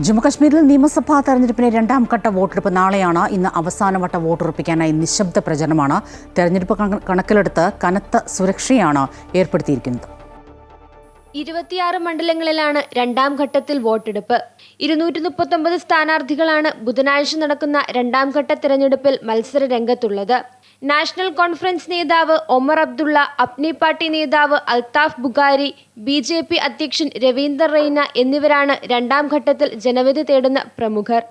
ജമ്മുകശ്മീരിൽ നിയമസഭാ തെരഞ്ഞെടുപ്പിന് രണ്ടാം ഘട്ട വോട്ടെടുപ്പ് നാളെയാണ് ഇന്ന് അവസാനവട്ട വോട്ടുറപ്പിക്കാനായി നിശബ്ദ പ്രചരണമാണ്. തെരഞ്ഞെടുപ്പ് കണ- കണക്കിലെടുത്ത് കനത്ത സുരക്ഷയാണ് ഏർപ്പെടുത്തിയിരിക്കുന്നത്. ഇരുപത്തിയാറ് മണ്ഡലങ്ങളിലാണ് രണ്ടാം ഘട്ടത്തിൽ വോട്ടെടുപ്പ്. ഇരുന്നൂറ്റി മുപ്പത്തൊമ്പത് സ്ഥാനാർത്ഥികളാണ് ബുധനാഴ്ച നടക്കുന്ന രണ്ടാം ഘട്ട തിരഞ്ഞെടുപ്പിൽ മത്സര രംഗത്തുള്ളത് നാഷണൽ കോൺഫറൻസ് നേതാവ് ഒമർ അബ്ദുള്ള അപ്നി പാർട്ടി നേതാവ് Altaf Bukhari B J P അധ്യക്ഷൻ രവീന്ദർ റെയ്ന എന്നിവരാണ് രണ്ടാം ഘട്ടത്തിൽ ജനവിധി തേടുന്ന പ്രമുഖർ.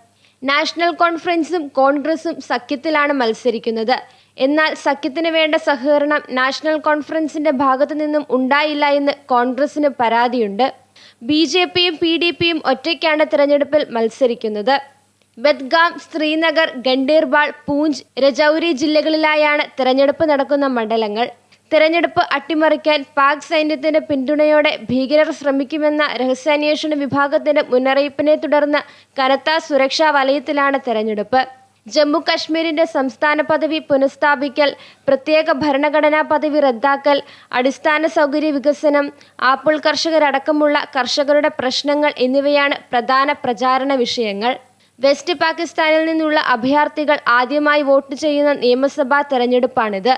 നാഷണൽ കോൺഫറൻസും കോൺഗ്രസും സഖ്യത്തിലാണ് മത്സരിക്കുന്നത്. എന്നാൽ സഖ്യത്തിന് വേണ്ട സഹകരണം നാഷണൽ കോൺഫറൻസിന്റെ ഭാഗത്തു നിന്നും ഉണ്ടായില്ല എന്ന് കോൺഗ്രസിന് പരാതിയുണ്ട്. ബി ജെ പിയും പി ഡി പിയും ഒറ്റയ്ക്കാണ് തിരഞ്ഞെടുപ്പിൽ മത്സരിക്കുന്നത്. ബദ്ഗാം ശ്രീനഗർ ഗണ്ടീർബാൾ പൂഞ്ച് രജൌരി ജില്ലകളിലായാണ് തിരഞ്ഞെടുപ്പ് നടക്കുന്ന മണ്ഡലങ്ങൾ. തിരഞ്ഞെടുപ്പ് അട്ടിമറിക്കാൻ പാക് സൈന്യത്തിന്റെ പിന്തുണയോടെ ഭീകരർ ശ്രമിക്കുമെന്ന രഹസ്യാന്വേഷണ വിഭാഗത്തിന്റെ മുന്നറിയിപ്പിനെ തുടർന്ന് കനത്ത സുരക്ഷാ വലയത്തിലാണ് തെരഞ്ഞെടുപ്പ്. ജമ്മു കശ്മീരിന്റെ സംസ്ഥാന പദവി പുനഃസ്ഥാപിക്കൽ പ്രത്യേക ഭരണഘടനാ പദവി റദ്ദാക്കൽ അടിസ്ഥാന സൗകര്യ വികസനം ആപ്പിൾ കർഷകരടക്കമുള്ള കർഷകരുടെ പ്രശ്നങ്ങൾ എന്നിവയാണ് പ്രധാന പ്രചാരണ വിഷയങ്ങൾ. വെസ്റ്റ് പാകിസ്ഥാനിൽ നിന്നുള്ള അഭയാർത്ഥികൾ ആദ്യമായി വോട്ട് ചെയ്യുന്ന നിയമസഭാ തെരഞ്ഞെടുപ്പാണിത്.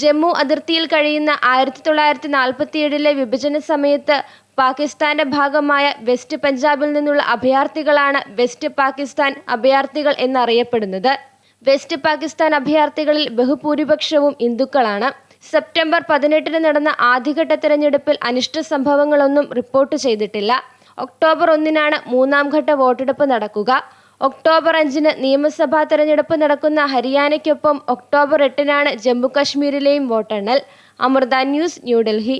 ജമ്മു അതിർത്തിയിൽ കഴിയുന്ന ആയിരത്തി തൊള്ളായിരത്തി നാൽപ്പത്തിയേഴിലെ വിഭജന സമയത്ത് പാകിസ്ഥാന്റെ ഭാഗമായ വെസ്റ്റ് പഞ്ചാബിൽ നിന്നുള്ള അഭയാർത്ഥികളാണ് വെസ്റ്റ് പാകിസ്ഥാൻ അഭയാർത്ഥികൾ എന്നറിയപ്പെടുന്നത്. വെസ്റ്റ് പാകിസ്ഥാൻ അഭയാർത്ഥികളിൽ ബഹുഭൂരിപക്ഷവും ഹിന്ദുക്കളാണ്. സെപ്റ്റംബർ പതിനെട്ടിന് നടന്ന ആദ്യഘട്ട തെരഞ്ഞെടുപ്പിൽ അനിഷ്ട സംഭവങ്ങളൊന്നും റിപ്പോർട്ട് ചെയ്തിട്ടില്ല. ഒക്ടോബർ ഒന്നിനാണ് മൂന്നാം ഘട്ട വോട്ടെടുപ്പ് നടക്കുക. ഒക്ടോബർ അഞ്ചിന് നിയമസഭാ തെരഞ്ഞെടുപ്പ് നടക്കുന്ന ഹരിയാനയ്ക്കൊപ്പം ഒക്ടോബർ എട്ടിനാണ് ജമ്മു കശ്മീരിലെയും വോട്ടെണ്ണൽ. അമൃത ന്യൂസ് ന്യൂഡൽഹി